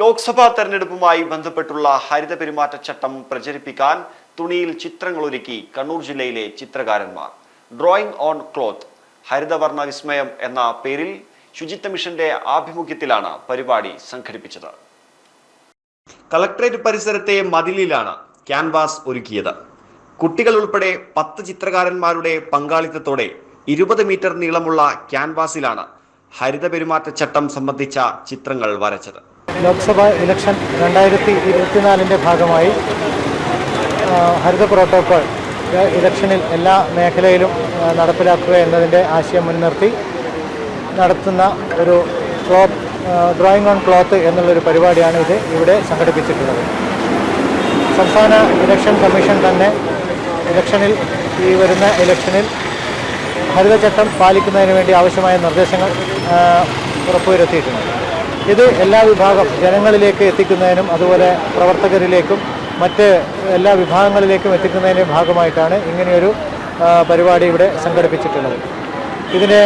ലോക്സഭാ തെരഞ്ഞെടുപ്പുമായി ബന്ധപ്പെട്ടുള്ള ഹരിത പെരുമാറ്റച്ചട്ടം പ്രചരിപ്പിക്കാൻ തുണിയിൽ ചിത്രങ്ങൾ ഒരുക്കി കണ്ണൂർ ജില്ലയിലെ ചിത്രകാരന്മാർ. ഡ്രോയിങ് ഓൺ ക്ലോത്ത് ഹരിതവർണ വിസ്മയം എന്ന പേരിൽ ശുചിത്വ മിഷന്റെ ആഭിമുഖ്യത്തിലാണ് പരിപാടി സംഘടിപ്പിച്ചത്. കളക്ടറേറ്റ് പരിസരത്തെ മതിലിലാണ് ക്യാൻവാസ് ഒരുക്കിയത്. കുട്ടികൾ ഉൾപ്പെടെ പത്ത് ചിത്രകാരന്മാരുടെ പങ്കാളിത്തത്തോടെ ഇരുപത് മീറ്റർ നീളമുള്ള ക്യാൻവാസിലാണ് ഹരിത പെരുമാറ്റച്ചട്ടം സംബന്ധിച്ച ചിത്രങ്ങൾ വരച്ചത്. ലോക്സഭാ ഇലക്ഷൻ രണ്ടായിരത്തി ഇരുപത്തിനാലിന്റെ ഭാഗമായി ഹരിത പ്രോട്ടോക്കോൾ ഇലക്ഷനിൽ എല്ലാ മേഖലയിലും നടപ്പിലാക്കുക എന്നതിന്റെ ആശയം മുൻനിർത്തി നടത്തുന്ന ഒരു ക്ലോത്ത് ഡ്രോയിങ് ഓൺ ക്ലോത്ത് എന്നുള്ളൊരു പരിപാടിയാണ് ഇത് ഇവിടെ സംഘടിപ്പിച്ചിട്ടുള്ളത്. സംസ്ഥാന ഇലക്ഷൻ കമ്മീഷൻ തന്നെ ഇലക്ഷനിൽ ഈ വരുന്ന ഇലക്ഷനിൽ ഹരിതചട്ടം പാലിക്കുന്നതിന് വേണ്ടി ആവശ്യമായ നിർദ്ദേശങ്ങൾ ഉറപ്പുവരുത്തിയിട്ടുണ്ട്. ഇത് എല്ലാ വിഭാഗം ജനങ്ങളിലേക്ക് എത്തിക്കുന്നതിനും അതുപോലെ പ്രവർത്തകരിലേക്കും മറ്റ് എല്ലാ വിഭാഗങ്ങളിലേക്കും എത്തിക്കുന്നതിന്റെ ഭാഗമായിട്ടാണ് ഇങ്ങനെയൊരു പരിപാടി ഇവിടെ സംഘടിപ്പിച്ചിട്ടുള്ളത്. ഇതിന്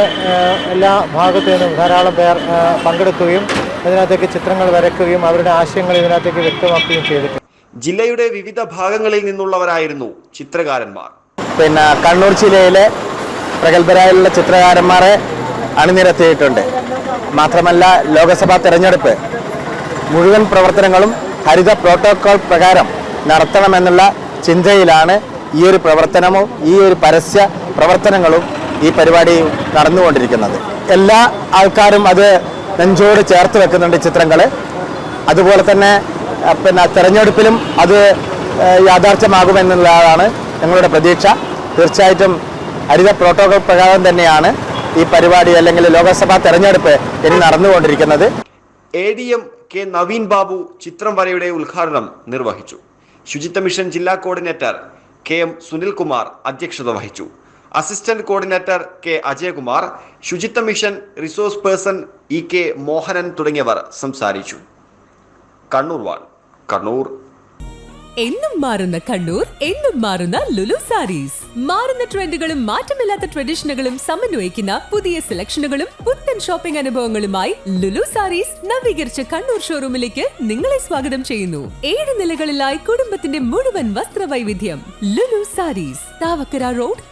എല്ലാ ഭാഗത്തു നിന്നും ധാരാളം പേർ പങ്കെടുക്കുകയും ഇതിനകത്തേക്ക് ചിത്രങ്ങൾ വരയ്ക്കുകയും അവരുടെ ആശയങ്ങൾ ഇതിനകത്തേക്ക് വ്യക്തമാക്കുകയും ചെയ്തിട്ടുണ്ട്. ജില്ലയുടെ വിവിധ ഭാഗങ്ങളിൽ നിന്നുള്ളവരായിരുന്നു ചിത്രകാരന്മാർ. പിന്നെ കണ്ണൂർ ജില്ലയിലെ പ്രഗത്ഭരായുള്ള ചിത്രകാരന്മാരെ അണിനിരത്തിയിട്ടുണ്ട്. മാത്രമല്ല ലോക്സഭാ തെരഞ്ഞെടുപ്പ്. മുഴുവൻ പ്രവർത്തനങ്ങളും ഹരിത പ്രോട്ടോകോൾ പ്രകാരം നടത്തണമെന്നുള്ള ചിന്തയിലാണ് ഈ ഒരു പ്രവർത്തനമോ ഈ ഒരു പരസ്യ പ്രവർത്തനങ്ങളും ഈ പരിപാടി നടന്നുകൊണ്ടിരിക്കുന്നത്. എല്ലാ ആൾക്കാരും അത് നെഞ്ചോട് ചേർത്ത് വെക്കുന്നുണ്ട് ചിത്രങ്ങൾ അതുപോലെ തന്നെ പിന്നെ തെരഞ്ഞെടുപ്പിലും അത് യാഥാർത്ഥ്യമാകുമെന്നുള്ളതാണ് ഞങ്ങളുടെ പ്രതീക്ഷ. തീർച്ചയായിട്ടും ഹരിത പ്രോട്ടോകോൾ പ്രകാരം തന്നെയാണ് ഈ പരിപാടി അല്ലെങ്കിൽ ലോക്സഭാ തെരഞ്ഞെടുപ്പ് ഇനി നടന്നുകൊണ്ടിരിക്കുന്നത്. A D M K Naveen Babu ചിത്രം വരയുടെ ഉദ്ഘാടനം നിർവഹിച്ചു. ശുചിത്വ മിഷൻ ജില്ലാ കോർഡിനേറ്റർ കെ എം സുനിൽകുമാർ അധ്യക്ഷത വഹിച്ചു. Assistant coordinator K Ajayakumar Suchitwa mission resource person E K Mohanan തുടങ്ങിയവർ സംസാരിച്ചു. കണ്ണൂർ വാൾ കണ്ണൂർ. എന്നും മാറുന്ന കണ്ണൂർ എന്നും മാറുന്ന ലുലു സാരീസ്. മാറുന്ന ട്രെൻഡുകളും മാറ്റമില്ലാത്ത ട്രഡീഷനുകളും സമന്വയിക്കുന്ന പുതിയ സെലക്ഷനുകളും പുത്തൻ ഷോപ്പിംഗ് അനുഭവങ്ങളുമായി ലുലു സാരീസ് നവീകരിച്ച കണ്ണൂർ ഷോറൂമിലേക്ക് നിങ്ങളെ സ്വാഗതം ചെയ്യുന്നു. ഏഴ് നിലകളിലായി കുടുംബത്തിന്റെ മുഴുവൻ വസ്ത്രവൈവിധ്യം ലുലു സാരീസ് താവക്കര റോഡ്